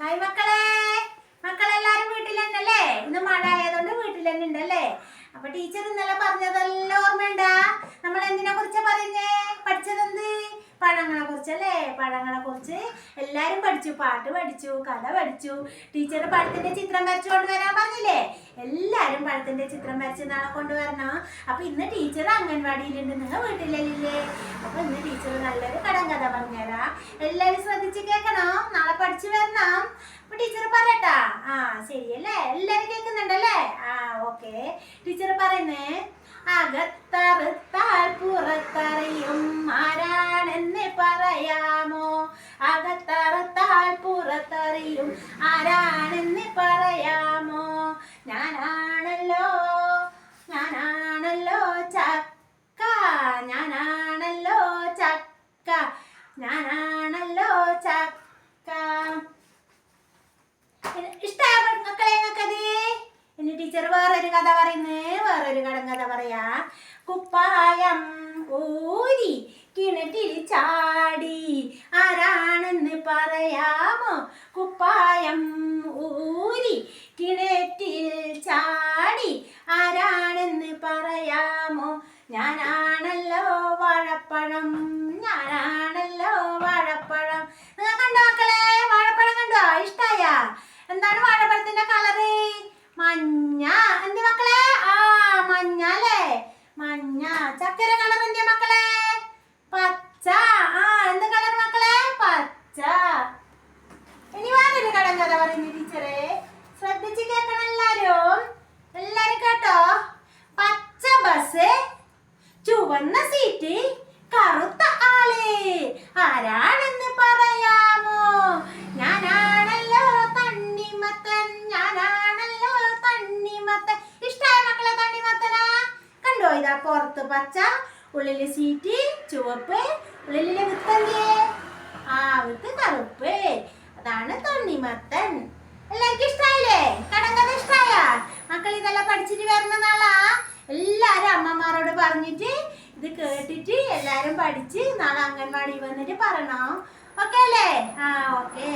Hi മക്കളെ. മക്കളെല്ലാരും വീട്ടിൽ തന്നെയല്ലേ ഇന്ന് മഴ ആയതുകൊണ്ട് വീട്ടിൽ തന്നെ ഉണ്ടല്ലേ അപ്പൊ ടീച്ചർ ഇന്നലെ പറഞ്ഞതെല്ലാം ഓർമ്മയുണ്ടാ? നമ്മൾ എന്തിനെ കുറിച്ചാ പറയുന്നേ പഠിച്ചതെന്ത്? പഴങ്ങളെ കുറിച്ചല്ലേ? പഴങ്ങളെ കുറിച്ച്. എല്ലാരും പഠിച്ചു. പാട്ട് പഠിച്ചു. കഥ പഠിച്ചു. ടീച്ചർ പഴത്തിന്റെ ചിത്രം വരച്ചു കൊണ്ടുവരാൻ പറഞ്ഞില്ലേ? എല്ലാരും പഴത്തിന്റെ ചിത്രം വരച്ച് നാളെ കൊണ്ടുവരണം അപ്പൊ ഇന്ന് ടീച്ചർ അംഗൻവാടിയിലുണ്ട്. നിങ്ങൾ വീട്ടിലല്ലേ? അപ്പൊ ഇന്ന് ടീച്ചർ നല്ലൊരു കടം കഥ പറഞ്ഞുതരാം. എല്ലാരും ശ്രദ്ധിച്ച് കേൾക്കണം. നാളെ പഠിച്ചു വരണം. അപ്പൊ ടീച്ചർ പറയട്ടാ. ആ ശരിയല്ലേ? എല്ലാരും കേൾക്കുന്നുണ്ടല്ലേ? ആ ഓക്കെ. ടീച്ചർ പറയുന്നേ അകത്തറുത്താൽ പുറത്തറിയും ആരാണെന്ന് പറയാമോ? ഞാനാണല്ലോ ഞാനാണല്ലോ ചക്ക ഞാനാണല്ലോ ചക്ക ഞാനാണല്ലോ ചക്ക. ഇഷ്ടമായ മക്കളെ നിങ്ങൾക്കത്? ഇനി ടീച്ചർ വേറൊരു കഥ പറയുന്നേ വേറൊരു കടം കഥ പറയാ. കുപ്പായം ഊരി കിണറ്റിൽ ചാടി പറയാമോ കുപ്പായം ഊരി കിണറ്റിൽ ചാടി ആരാണെന്ന് പറയാമോ? ഞാനാണല്ലോ വാഴപ്പഴം ഞാനാണല്ലോ വാഴപ്പഴം. നിങ്ങൾ കണ്ടോ മക്കളെ വാഴപ്പഴം കണ്ടോ? ഇഷ്ടായ. എന്താണ് വാഴപ്പഴത്തിന്റെ കളറ് മഞ്ഞ. എന്ത് മക്കളെ? ആ മഞ്ഞ അല്ലേ? മഞ്ഞ. ചക്കര കളർ എന്ത് മക്കളെ? പച്ച ആ എന്ത് കളർ മക്കളെ പച്ച ഇനി വേറൊരു കടം കഥ പറയുന്നു ടീച്ചറെ ശ്രദ്ധിച്ച് കേൾക്കണം എല്ലാരും എല്ലാരും കേട്ടോ പച്ച ബസ് ചുവന്ന സീറ്റ് കറുത്ത ആൾ. ആരാണെന്ന് പറയാമോ? ഞാനാണല്ലോ തണ്ണിമത്തൻ ഞാനാണല്ലോ തണ്ണിമത്തൻ. ഇഷ്ടായ മക്കളെ തണ്ണിമത്തനാ. കണ്ടോ ഇതാ പുറത്ത് പച്ച ഉള്ളിൽ സീറ്റ് ചുവപ്പ് ഉള്ളിലെ വിത്തല്ലേ ആ വിത്ത് കറുപ്പ്. അതാണ് തണ്ണിമത്തൻ. എല്ലാവർക്കും ഇഷ്ടായില്ലേ? കടങ്കഥ ഇഷ്ടായ? മക്കൾ ഇതെല്ലാം പഠിച്ചിട്ട് വരുന്ന നാളാ. എല്ലാരും അമ്മമാരോട് പറഞ്ഞിട്ട് ഇത് കേട്ടിട്ട് എല്ലാരും പഠിച്ച് നാളെ അംഗൻവാടി വന്നിട്ട് പറയണം. ഓക്കെ അല്ലേ? ആ ഓക്കെ.